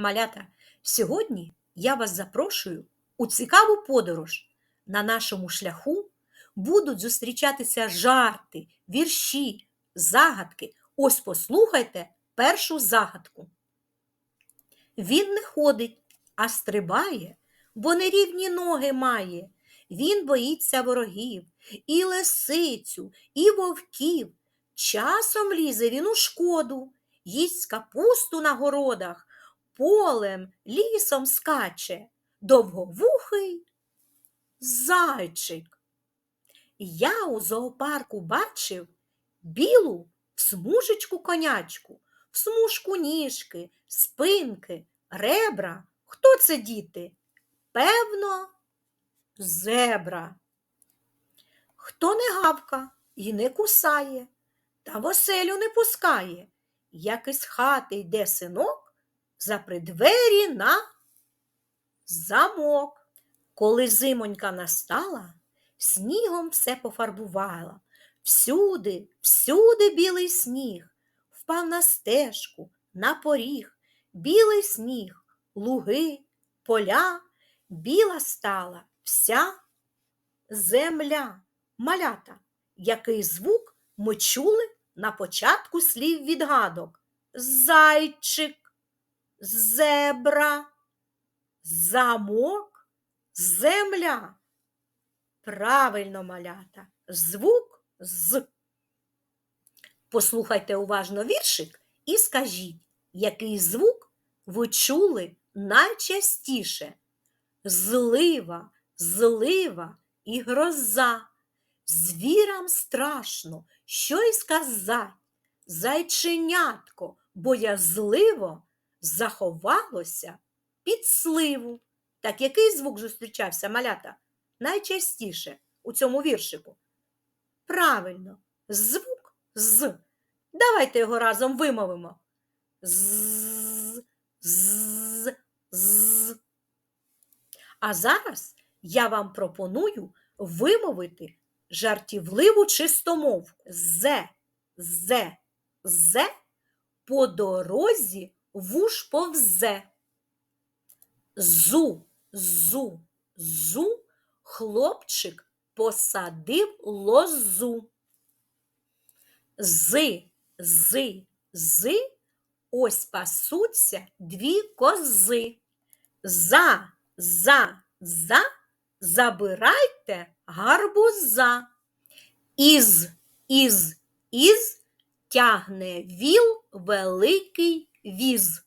малята! Сьогодні я вас запрошую у цікаву подорож. На нашому шляху будуть зустрічатися жарти, вірші, загадки. Ось послухайте першу загадку. Він не ходить, а стрибає, бо нерівні ноги має. Він боїться ворогів, і лисицю, і вовків. Часом лізе він у шкоду, їсть капусту на городах, полем, лісом скаче, довговухий зайчик. Я у зоопарку бачив білу в смужечку конячку, в смужку ніжки, спинки, ребра. Хто це діти? Певно, зебра. Хто не гавка і не кусає, та в оселю не пускає, як із хати йде синок, запри двері на замок. Коли зимонька настала, снігом все пофарбувала. Всюди, всюди білий сніг, впав на стежку, на поріг, білий сніг, луги, поля, біла стала вся земля, малята, який звук ми чули на початку слів відгадок. Зайчик, зебра, замок, земля. Правильно малята, звук з. Послухайте уважно віршик і скажіть, який звук ви чули найчастіше? Злива, злива і гроза. Звірам страшно, що й сказать. Зайченятко боязливо заховалося під сливу. Так який звук зустрічався малята найчастіше у цьому віршику? Правильно, звук з. Давайте його разом вимовимо. З, з, з. А зараз я вам пропоную вимовити жартівливу чистомов зе, зе, зе по дорозі вуш повзе. Зу, зу, зу, хлопчик посадив лозу. Зи, зи, зи, ось пасуться дві кози. За, за, за, забирайте гарбуза. Із, із, із тягне віл великий віз.